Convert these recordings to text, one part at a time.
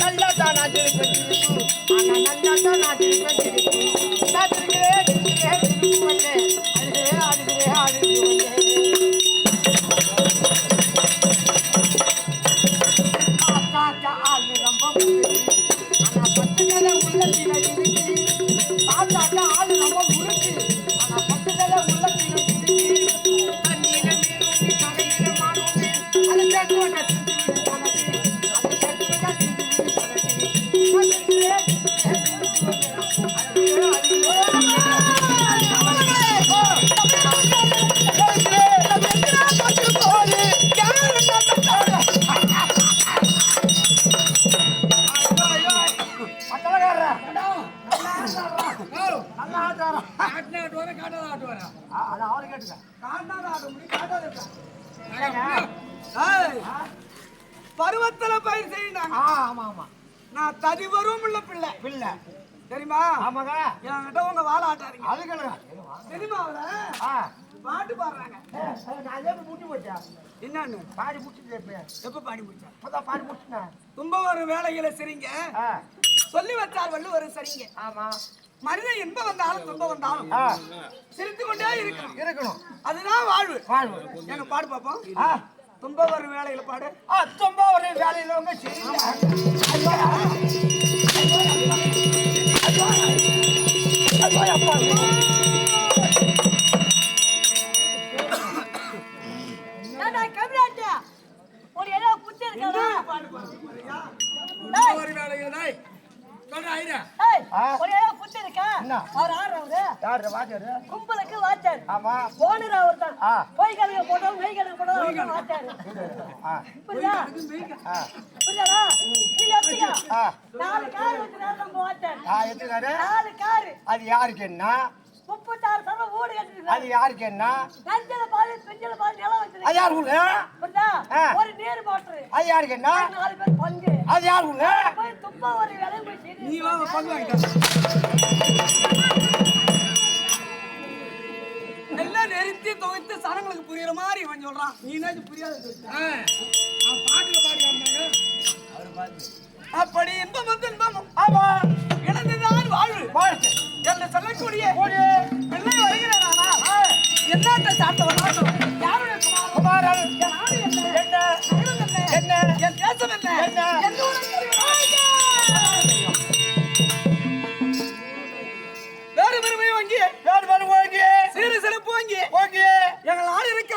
நல்லா தான் நான் திருப்பி ஆனா நல்லா தான் நான் திருப்பி பருவத்துல பயிர் செய்யறாங்க. ஆமா ஆமா. நான் தனி பருவம் உள்ள பிள்ளை. பிள்ளை. தெரியுமா? ஆமாங்க. என்கிட்ட உங்க வாழ ஆட்டாதீங்க அதுக்கு சினிமாவுல ஆ. பாட்டு பாடுறாங்க. நான் அதே முட்டி போச்சேன் என்னன்னு? பாடி முட்டிட்டு எப்ப பாடி முடிச்சா? இப்பதான் பாடி முட்டினேன் துன்ப வரும் வேலைகளை சரிங்க சொல்லி வச்சால் வள்ளுவர் சரிங்க. ஆமா. மனிதன் இன்பம் வந்தாலும் துன்பம் வந்தாலும் சிரித்து கொண்டே இருக்கணும். இருக்கணும். அதுதான் வாழ்வு. வாழ்வு. எங்க பாடு பாப்போம். ஆ. துன்ப வரும் வேலைகளை பாடு. ஆ ரொம்ப ஒரு வேலையில உங்க? ஒரு ஏதோ குச்சி வரும் ஐயா. ஏய், ஆ? ஒரு ஏதோ கும்பலுக்கு வாத்தியார். ஆமா ஓனர் அவர்தான். ஆ. பொய் கணக்கு போட்டவன், மெய் கணக்கு வாத்தியார். ஆ புரியுதா? ஆ புரியுதாடா? நீங்க எப்படிங்க? ஆ நாலு கார் வாத்தியார். ஆ எதுக்காரு நாலு காரு, அது யாருக்கு என்ன முப்பத்தாறு சதம் வீடு கட்டிருக்காரு. அது யாருக்கு என்ன நஞ்சல பால், பிஞ்சல பால் நிலம் அது வச்சிருக்காரு. யார் ஊரு புரியுதா? ஆ. ஒரு நீர் மோட்டரு. அது யாருக்கு என்ன நாலு பேர் பங்கு. அது யார் ஊரு போய் துப்பா ஒரு வேலையும் போய் செய்து. நீ வா பங்கு வாங்கிட்ட நெருத்தி சனங்களுக்கு புரியுற மாதிரி இவன் சொல்றான் நீ என்ன புரியாத பாட்டுல பாடி அப்படி இன்பம் வந்து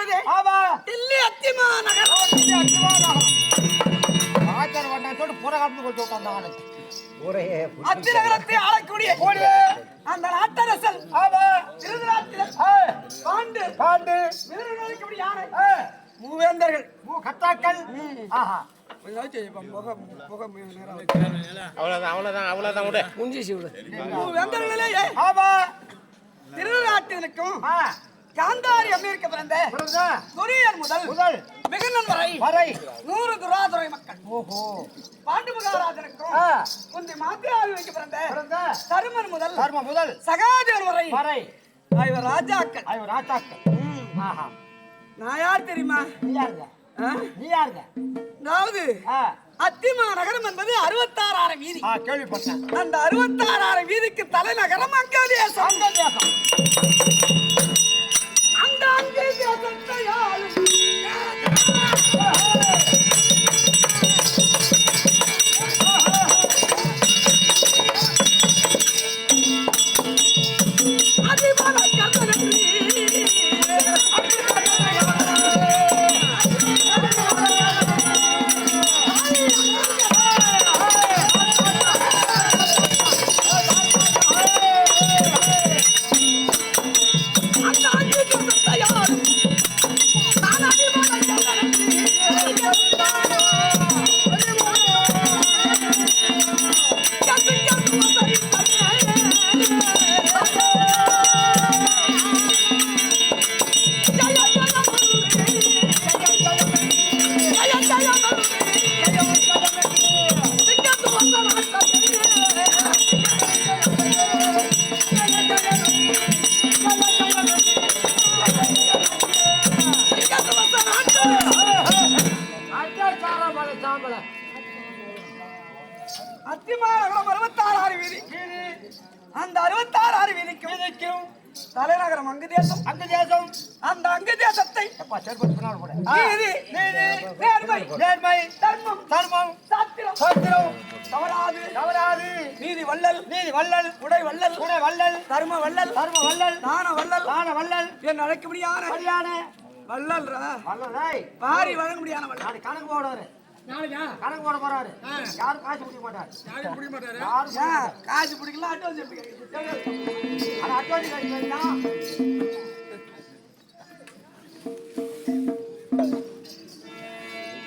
இருக்கிறது ஆமா. தில்லி அத்திமா நகரம் ஆச்சார வண்ணா சொல்லிட்டு புற ஆளக்கூடிய அந்த நாட்டரசன் ஆமா. ஆ, பாண்டு. பாண்டு. வீரர்களுக்கு மூவேந்தர்கள். மூ கத்தாக்கள். ஆஹா. அவ்வளவுதான் அவ்வளவுதான் அவ்வளவுதான் விடு. மூவேந்தர்களிலேயே ஆமா. திருநாட்டிற்கும் காந்தாரி அமெரிக்க பிறந்த? துரியன் முதல் முதல் மிகுந்தன் வரை வரை. நூறு துராதுரை மக்கள். ஓஹோ. பாண்டு மகாராஜனுக்கும் குந்தி மாத்திராவி வைக்க பிறந்த தருமன் முதல் கர்ம முதல் சகாதேவன் வரை வரை. இவர் ராஜாக்கள். ஐயோ ராட்டாக்கள் ஆஹா. நான் யார் தெரியுமா? நீ யாருங்க? நீ யாருங்க? அதாவது ஆ. அத்திமா நகரம் என்பது அறுபத்தாறாயிரம் வீதி. கேள்விப்பட்டேன். அந்த அறுபத்தாறாயிரம் வீதிக்கு தலைநகரம் அங்கதேசம் அங்கதேசம் வள்ளல் நீதி வள்ளல் உடை வள்ளல் உடை வள்ளல் தர்ம வள்ளல் தர்ம வள்ளல் தான வள்ளல் தான வள்ளல் அழைக்க முடியாத சரியான வள்ளல் வள்ளல் பாரி வழங்க முடியாத வள்ளல் கணக்கு போடுவாரு? கணக்கு போட போறாரு. யாரும் காசு கொடுக்க மாட்டாரு? யாரும் பிடிக்க மாட்டாரு? யாரும் காசு பிடிக்கலாம் அட்வான்ஸ் எப்படி அட்வான்ஸ் கிடைக்கிறீங்களா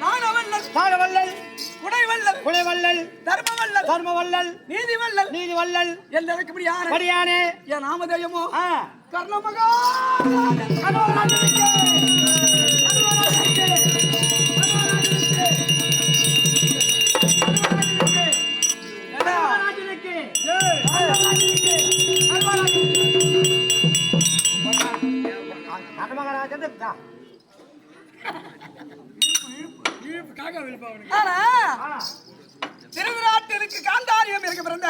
தான வள்ளல். தான வள்ளல். உடை வள்ளல். உடை வள்ளல். என்று அழைக்க முடியாத சரியானே என் நாமதேயமோ. கர்ணமகா திருவிழாட்டிற்கு காந்தாரியம் இருக்க பிறந்த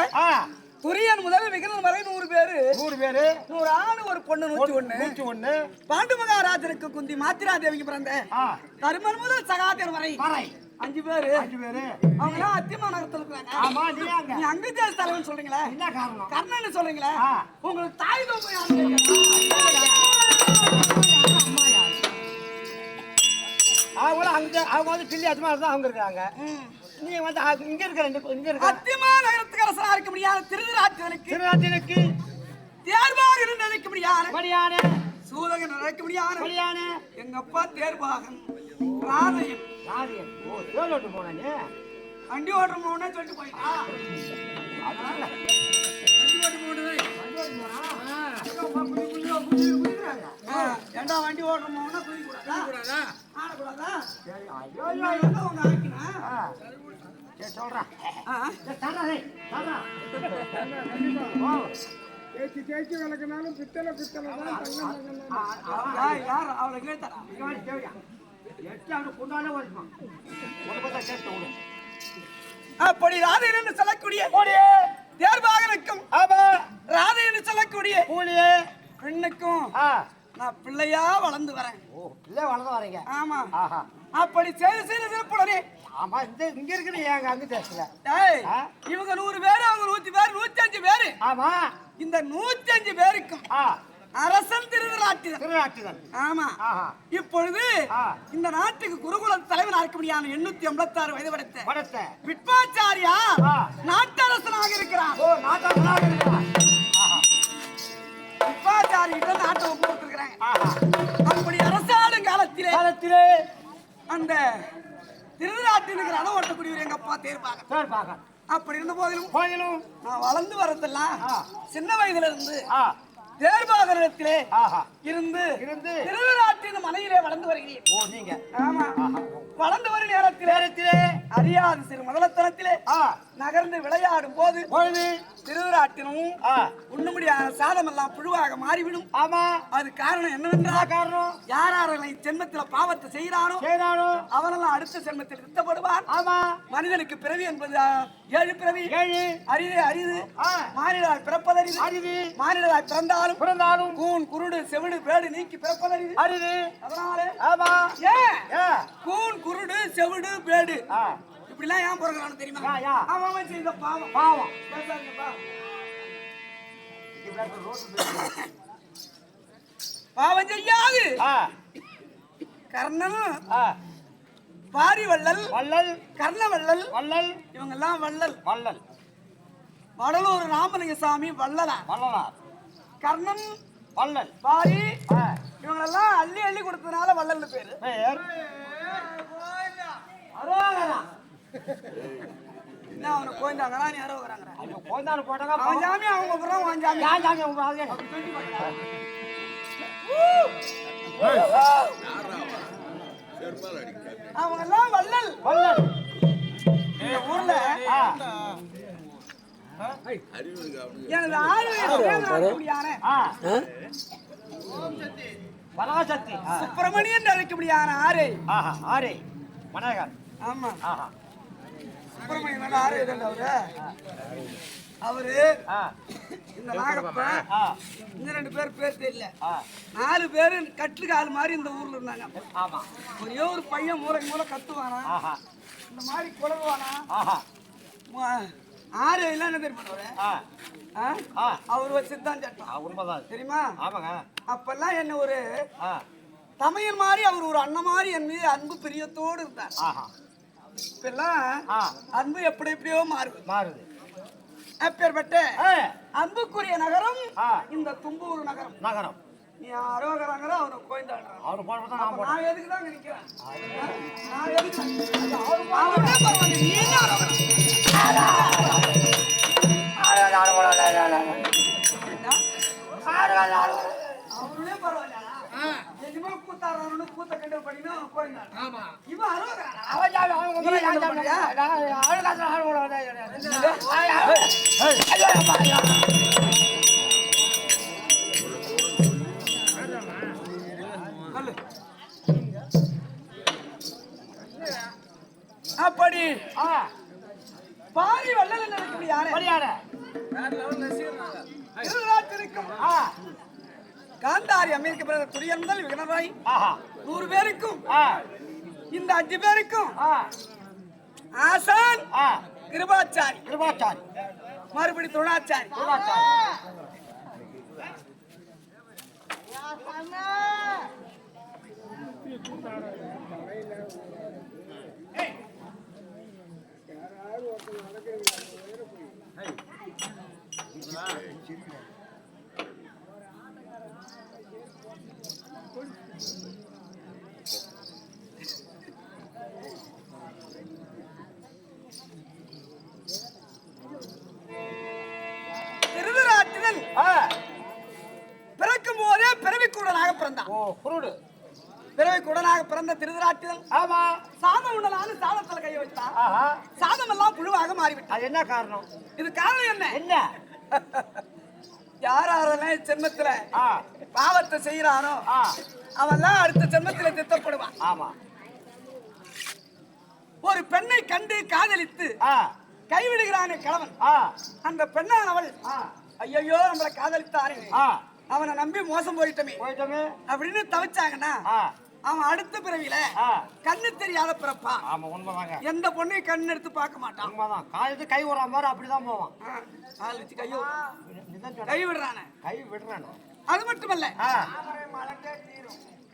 துரியன் முதல் விகடன் வரை நூறு பேரு. நூறு பேரு. நூறு ஆணு ஒரு பொண்ணு நூத்தி ஒண்ணு. நூற்றி ஒண்ணு. பாண்டு மகாராஜனுக்கு குந்தி மாத்திரா தேவிக்கு பிறந்த தருமன் முதல் சகாதேர் வரை. அஞ்சு பேரு. அஞ்சு பேரு. அவங்க எல்லாம் அத்திமா நகரத்துல இருக்காங்க ஆமா நீ அங்க நீ அங்க தேச தலைவன் சொல்றீங்களே? என்ன காரணம்? கர்ணன் சொல்றீங்களே. உங்களுக்கு தாய். அவங்களும் அங்க அவங்க வந்து கிள்ளி அஜ்மா தான் அவங்க இருக்காங்க நீ வந்து இங்க இருக்கிற இந்த- இங்க இருக்கிற அத்திமா நகரத்துக்கு இருக்க திருவிழாட்டனுக்கு திருநாட்டினுக்கு தேர்வாகன் நினைக்க. முடியாத? படியான சூதகன் நினைக்க முடியாத. படியான எங்க அப்பா தேர்வாகன். ராதையன். ராதியன். ஓ தேவலோட்டு போன நீ வண்டி ஓட்டுற மோனே சொல்லிட்டு போயிட்டா. வண்டி ஓட்டு போனது ஏண்டா வண்டி ஓட்டுற ஆடக்கூடாதா ஐயோ ஐயோ, உங்க ஆக்கினா? சொல்றேன் டேய், தர்றா. ஓ. ஆ, ஆ, ஆ. யார் யார் அவளை கேட்டாரா? எட்டி அவனை கொண்டாலே ஓடிப்பான். உன்னை பார்த்தா கேட்டு விடு. அப்படி ராதை என்று சொல்லக்கூடிய ஓடியே. தேர்வாகனுக்கும் ஆமா. ராதை என்று சொல்லக்கூடிய. பெண்ணுக்கும். நான் பிள்ளையா வளர்ந்து வரேன் ஓ, இல்ல வளர்ந்து வரீங்க. ஆமா. அப்படி செய்து செய்து சிறப்புடனே ஆமா, இந்த- இங்க இருக்கிற ஏங்க அங்க ஆ. இவங்க நூறு பேரு அவங்க நூத்தி பேரு நூத்தி அஞ்சு பேரு ஆமா. இந்த நூத்தி அஞ்சு பேருக்கும் அரசன் திருவிழாட்டினர் திருநாட்டுதான். ஆமா. இப்பொழுது. இந்த நாட்டுக்கு குருகுல இருக்க முடியாத எண்ணூத்தி எண்பத்தி ஆறு வயது படைத்த. விட்பாச்சாரியா. நாட்டரசனாக இருக்கிறான் ஓ, நாட்டாளர்களாக இருக்கிறான். ஆஹா. விட்பாச்சாரி கிட்ட நாட்டை ஒப்பு கொடுத்திருக்கிறாங்க. அப்படி அரசாளும் காலத்திலே காலத்திலே அந்த திருவிழாட்டினுக்கு ரதம் ஓட்டக்கூடியவர் எங்க அப்பா தேர்ப்பாங்க சரி, பார்க்க. அப்படி இருந்த போதிலும் கோயிலும் நான் வளர்ந்து வரதெல்லாம். சின்ன வயதுல இருந்து தேர்பாகரத்திலே ஆஹா. இருந்து இருந்து திருவிழாட்டின் மனையிலே வளர்ந்து வருகிறேன் ஓ நீங்க ஆமா. வளர்ந்து வரும் நேரத்திலே நேரத்திலே அறியாது சிறு முதலத்தனத்திலே நகர்ந்து விளையாடும் போது பொழுது திருவிழாட்டினும் ஆ. உண்ணுமுடியாத சாதம் எல்லாம் புழுவாக மாறிவிடும். ஆமா. அது காரணம் என்னவென்றால் காரணம்? யார் யாரை ஜென்மத்துல பாவத்தை செய்கிறானோ செய்தானோ அவனெல்லாம் அடுத்த ஜென்மத்தில் திட்டப்படுவான் ஆமா. மனிதனுக்கு பிறவி என்பது ஏழு பிறவி. ஏழு. அரிது அரிது. ஆ. மானிடராய் பிறப்பதறிது அரிது. மானிடராய் பிறந்தாலும் பிறந்தாலும் கூன் குருடு செவிடு பேடு நீக்கி பிறப்பதறிது அரிது. அதனால ஆமா. ஏ கூன் குருடு செவிடு பேடு. இப்படிலாம் ஏன் பிறகுறான்னு தெரியுமா. அவன் அவன் செய்த பாவம். பாவம். பாவம் செய்யாது கர்ணன் ஆ. பாரி வள்ளல். வள்ளல் கர்ண வள்ளல். வள்ளல் இவங்க எல்லாம் வள்ளல். வள்ளல். வடலூர் ராமலிங்க சாமி வள்ளலா? வள்ளலார். கர்ணன் வள்ளல். பாரி ஆ. இவங்க எல்லாம் அள்ளி அள்ளி கொடுத்ததுனால வள்ளல்னு பேரு. பேர் அரோகரா. என்ன அவனை கோய்ந்தாங்களா நீ யாரோ வராங்க போட்டாங்க அவன் அவங்க புறம் அவன் சாமி. யார் ஜாமி உங்க ஆளு? அவங்க எல்லாம் வள்ளல். வள்ளல். இந்த ஊர்ல ஆ. எனது ஆளுமையான ஆ. பராசக்தி ஆ. சுப்பிரமணியன் அழைக்கக்கூடியான ஆறு ஆஹா ஆரே. மனகர். ஆமா. ஆஹா. சுப்பிரமணியன் ஆறு இதுல அவரு. அவரு இந்த நாகப்பன் ஆ. இந்த ரெண்டு பேர் பேர் தெரியல. நாலு பேரு கட்டுக்கு ஆள் மாதிரி இந்த ஊர்ல இருந்தாங்க. ஒரே ஒரு பையன் மூளைக்கு மூளை கத்துவானா? ஆஹா. இந்த மாதிரி குழகுவானா ஆறு எல்லாம் என்ன ஆ? ஆ? அவர் வச்சுதான் சட்டம். உண்மைதான். தெரியுமா? ஆமாங்க. அப்பெல்லாம் என்ன ஒரு தமையன் மாதிரி அவர் ஒரு அண்ணன் மாதிரி என் மீது அன்பு பிரியத்தோடு இருந்தார். ஆஹா. இப்பெல்லாம் அன்பு எப்படி எப்படியோ மாறுது. மாறுது. அப்பேற்பட்ட அன்புக்குரிய நகரம் இந்த தும்பூர் நகரம். நகரம். நீ அரோகராங்கிற அவனை கோய்ந்தாடுறான் அவரு போடுறது தான் நான் போடுறேன் நான் எதுக்கு தான் நிக்கிறேன்? நான் எதுக்கு? அவனே எதுவுமே கூத்தாடுறான்னு கூத்த கண்டு படிக்கணும் அவன் கோய்ந்தாடுறான் இவன். அப்படி. பாரி வள்ளல் நடக்கக்கூடிய யாரு? திருவிழாத்திருக்கும் ஆ. காந்தாரி அமெரிக்க பிறகு துரியன் முதல் விகனராய் ஆஹா. நூறு பேருக்கும் இந்த அஞ்சு பேருக்கும் ஆசான் கிருபாச்சாரி. கிருபாச்சாரி. மறுபடி துணாச்சாரி. திருவிழாத்திரன் திருவிழாத்திரன் ஆமா. சாதம் உண்டலான்னு சாதத்துல கை ஆஹா. சாதம் எல்லாம் புழுவாக மாறிவிட்டான் அது என்ன காரணம்? இது காரணம் என்ன? என்ன? யார் யாரெல்லாம் ஜென்மத்துல பாவத்தை செய்யறானோ அவன்லாம் அடுத்த ஜென்மத்துல திட்டப்படுவான் ஆமா. ஒரு பெண்ணை கண்டு காதலித்து கைவிடுகிறானே கணவன். அந்த பெண்ணானவள் ஆ. ஐயோ நம்மளை காதலித்தானே ஆ. அவனை நம்பி மோசம் போயிட்டோமே. போயிட்டோமே. அப்படின்னு தவிச்சாங்கன்னா அவன் அடுத்த பிறவியில ஆ. கண்ணு தெரியாத பிறப்பான் ஆமா உண்மைதாங்க. எந்த பொண்ணையும் கண் எடுத்து பார்க்க மாட்டான். உண்மைதான். காலேஜ் கை விடுற மாதிரி அப்படிதான் போவான். ஆள் வச்சு கையோ. கை விடுறானே. கை விடுறானு? அது மட்டுமல்ல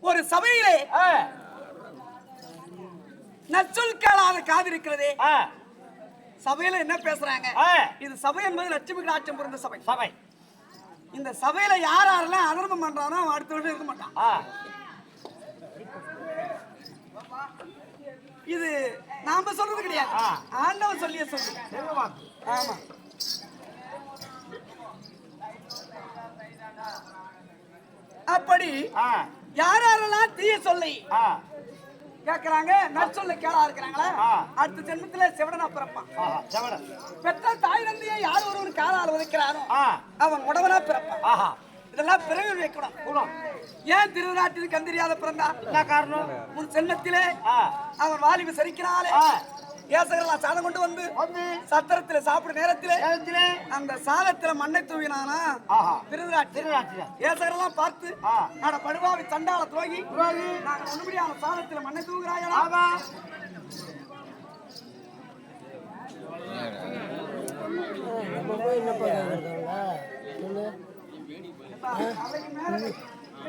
ஒரு சபையிலே நச்சொல் கேளாத காது இருக்கிறதே. சபையில என்ன பேசுறாங்க? இது சபை என்பது லட்சுமி ஆட்சம் பிறந்த சபை. சபை. இந்த சபையில யார் யாரெல்லாம் அதர்மம் பண்றானோ அவன் அடுத்த இருக்க மாட்டான். இது நாம சொல்றது கிடையாது. ஆண்டவன் சொல்லிய சொல்லு ஆமா. அப்படி யார் யாரெல்லாம் தீய சொல்லி கேக்குறாங்க நற்சொல்ல கேளா இருக்கிறாங்களா. அடுத்த ஜென்மத்துல செவடனா பிறப்பான். பெற்ற தாய் தந்தையை யார் ஒருவன் காலால் உதைக்கிறானோ ஆ. அவன் உடவனா பிறப்பான். ஆஹா. இதெல்லாம் பிறகு வைக்கணும். ஏன் திருநாட்டில் கந்தறியாத பிறந்தான் என்ன காரணம்? முன் சென்னத்திலே ஆ. அவன் வாலிப சரிக்கிறாளே ஆ. ஏசகர்லாம் சாதம் கொண்டு வந்து வந்து சத்திரத்துல சாப்பிடும் நேரத்திலே நேரத்திலே அந்த சாதத்துல மண்ணை தூவினானா? ஆஹா. திருநாட்டு திருநாட்டில. ஏசகரெல்லாம் பார்த்து ஆ. நாட படுவாவி சண்டால துரோகி துரோகி. நாங்க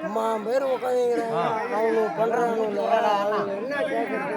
அம்மா பேர் உட்காந்துங்கிறாங்க அவங்க பண்ணுறாங்க என்ன கேட்கறது